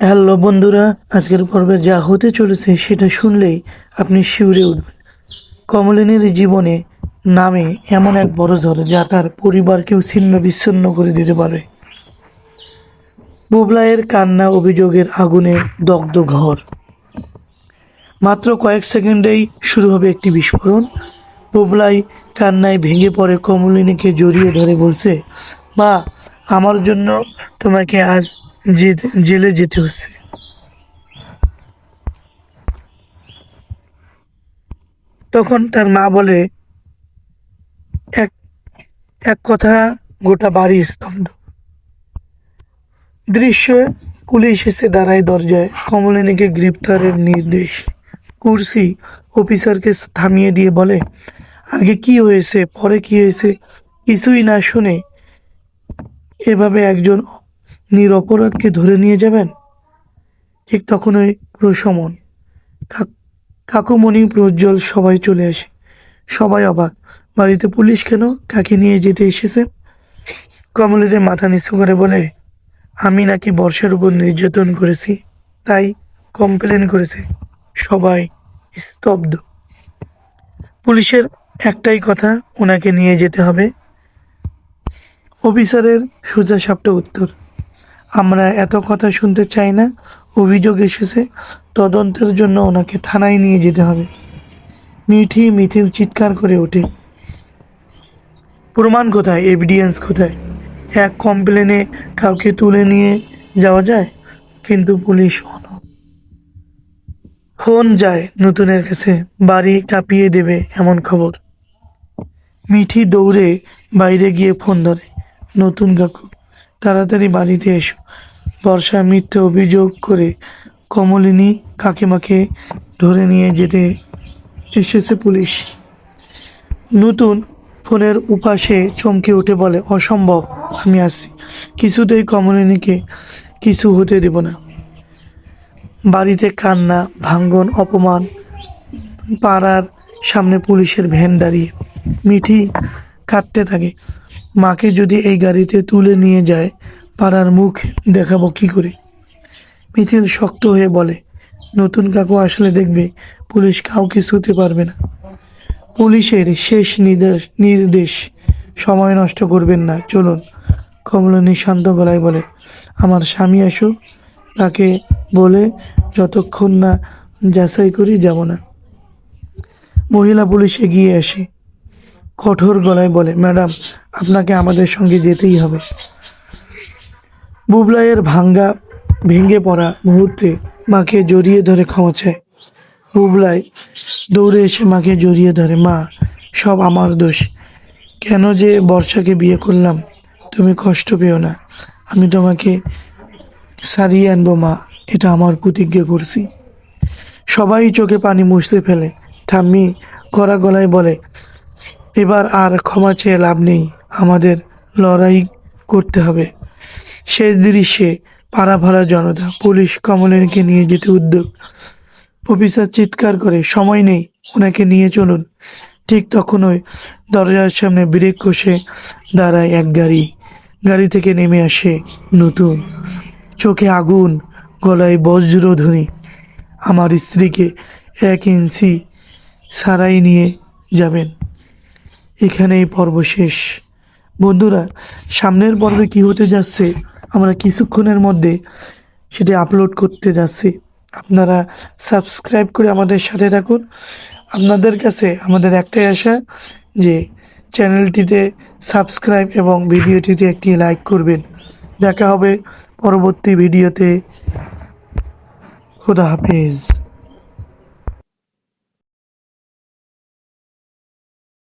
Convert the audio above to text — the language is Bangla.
হ্যালো বন্ধুরা, আজকের পর্বে যা হতে চলেছে সেটা শুনলেই আপনি শিউরে উঠবেন। কমলিনীর জীবনে নামে এমন এক বড় ঝড় যা তার পরিবারকেও ছিন্ন বিচ্ছিন্ন করে দিতে পারে। বুবলাইয়ের কান্না অভিযোগের আগুনে দগ্ধ ঘর। মাত্র কয়েক সেকেন্ডেই শুরু হবে একটি বিস্ফোরণ। বুবলাই কান্নায় ভেঙে পড়ে কমলিনীকে জড়িয়ে ধরে বলছে, মা, আমার জন্য তোমাকে আজ জেলে যেতে হচ্ছে। তখন তার মা বলে, এক এক কথা গোটা বাড়ি স্তব্ধ। দৃশ্যে পুলিশ এসে দাঁড়ায় দরজায়। কমলিনীকে গ্রেপ্তারের নির্দেশ। কুর্সি অফিসারকে থামিয়ে দিয়ে বলে, আগে কি হয়েছে? পরে কি হয়েছে? কিছুই না শুনে এভাবে একজন নিরপরাধকে ধরে নিয়ে যাবেন? ঠিক তখন তখনই প্রশমন কাক- কাকুমণি প্রজ্জ্বল সবাই চলে আসে। সবাই অবাক, বাড়িতে পুলিশ কেন কাকে নিয়ে যেতে এসেছে? কমলের মাথা নিচু করে বলে, আমি নাকি বর্ষার উপর নির্যাতন করেছি, তাই কমপ্লেন করেছে। সবাই স্তব্ধ। পুলিশের একটাই কথা, ওনাকে নিয়ে যেতে হবে। অফিসারের সোজা সাপটা উত্তর। আমরা এত কথা শুনতে চাই না, অভিযোগ এসেছে, তদন্তের জন্য ওনাকে থানায় নিয়ে যেতে হবে। মিঠি মিথিল চিৎকার করে ওঠে। প্রমাণ কোথায়? এভিডেন্স কোথায়? এক কমপ্লেনে কাউকে তুলে নিয়ে যাওয়া যায়? কিন্তু পুলিশ অন ফোন যায় নতুনের কাছে, বাড়ি কাঁপিয়ে দেবে এমন খবর। মিঠি দৌড়ে বাইরে গিয়ে ফোন ধরে, নতুন কাকু। তাড়াতাড়ি বাড়িতে এসো। বর্ষা মিথ্যে অভিযোগ করে কমলিনী কাকিমাকে ধরে নিয়ে যেতে এসেছে পুলিশ। নতুন ফোনের উপাসে চমকে উঠে বলে, অসম্ভব, আমি আসছি। কিছুতেই কমলিনীকে কিছু হতে দেব না। বাড়িতে কান্না, ভাঙ্গন, অপমান, পাড়ার সামনে পুলিশের ভ্যান দাঁড়িয়ে। মিঠি কাঁদতে থাকে। মাকে যদি এই গাড়িতে তুলে নিয়ে যায়, পাড়ার মুখ দেখাবো কি করে? মিথিল শক্ত হয়ে বলে, নতুন কাকু আসলে দেখবে, পুলিশ কাউকে ছুতে পারবে না। পুলিশের শেষ নির্দেশ নির্দেশ, সময় নষ্ট করবেন না। চলুন, কমলিনী শান্ত গলায় বলে, আমার স্বামী আসুক, তাকে বলে যতক্ষণ না যাচাই করি যাব না। মহিলা পুলিশ এগিয়ে আসে। কঠোর গলায় বলে, ম্যাডাম, আপনাকে আমাদের সঙ্গে যেতেই হবে। বুবলাইয়ের ভাঙ্গা, ভেঙে পড়া মুহূর্তে মাকে জড়িয়ে ধরে ক্ষমা চায়। বুবলাই দৌড়ে এসে মাকে জড়িয়ে ধরে, মা, সব আমার দোষ। কেন যে বর্ষাকে বিয়ে করলাম, তুমি কষ্ট পেও না। আমি তোমাকে সারিয়ে আনব, মা। এটা আমার প্রতিজ্ঞা করছি। সবাই চোখে পানি মুছতে ফেলে। ঠাম্মি কড়া গলায় বলে এবার আর ক্ষমা চেয়ে লাভ নেই। আমাদের লড়াই করতে হবে। শেষ দৃশ্যে পাড়া জনতা, পুলিশ কমলেনকে নিয়ে যেতে উদ্যোগ। অফিসার চিৎকার করে, সময় নেই, ওনাকে নিয়ে চলুন। ঠিক তখনই দরজার সামনে ব্রেক কষে দাঁড়ায় এক গাড়ি। গাড়ি থেকে নেমে আসে নতুন। চোখে আগুন, গলায় বজ্রধ্বনি। আমার স্ত্রীকে এক ইঞ্চি সারাই নিয়ে যাবেন। এখানেই পর্ব শেষ। বন্ধুরা, সামনের পর্বে কি হতে যাচ্ছে, আমরা কিছুক্ষণের মধ্যে সেটা আপলোড করতে যাচ্ছি। আপনারা সাবস্ক্রাইব করে আমাদের সাথে থাকুন। আপনাদের কাছে আমাদের একটাই আশা যে চ্যানেলটিতে সাবস্ক্রাইব এবং ভিডিওটিতে একটি লাইক করবেন। দেখা হবে পরবর্তী ভিডিওতে। খোদা হাফেজ।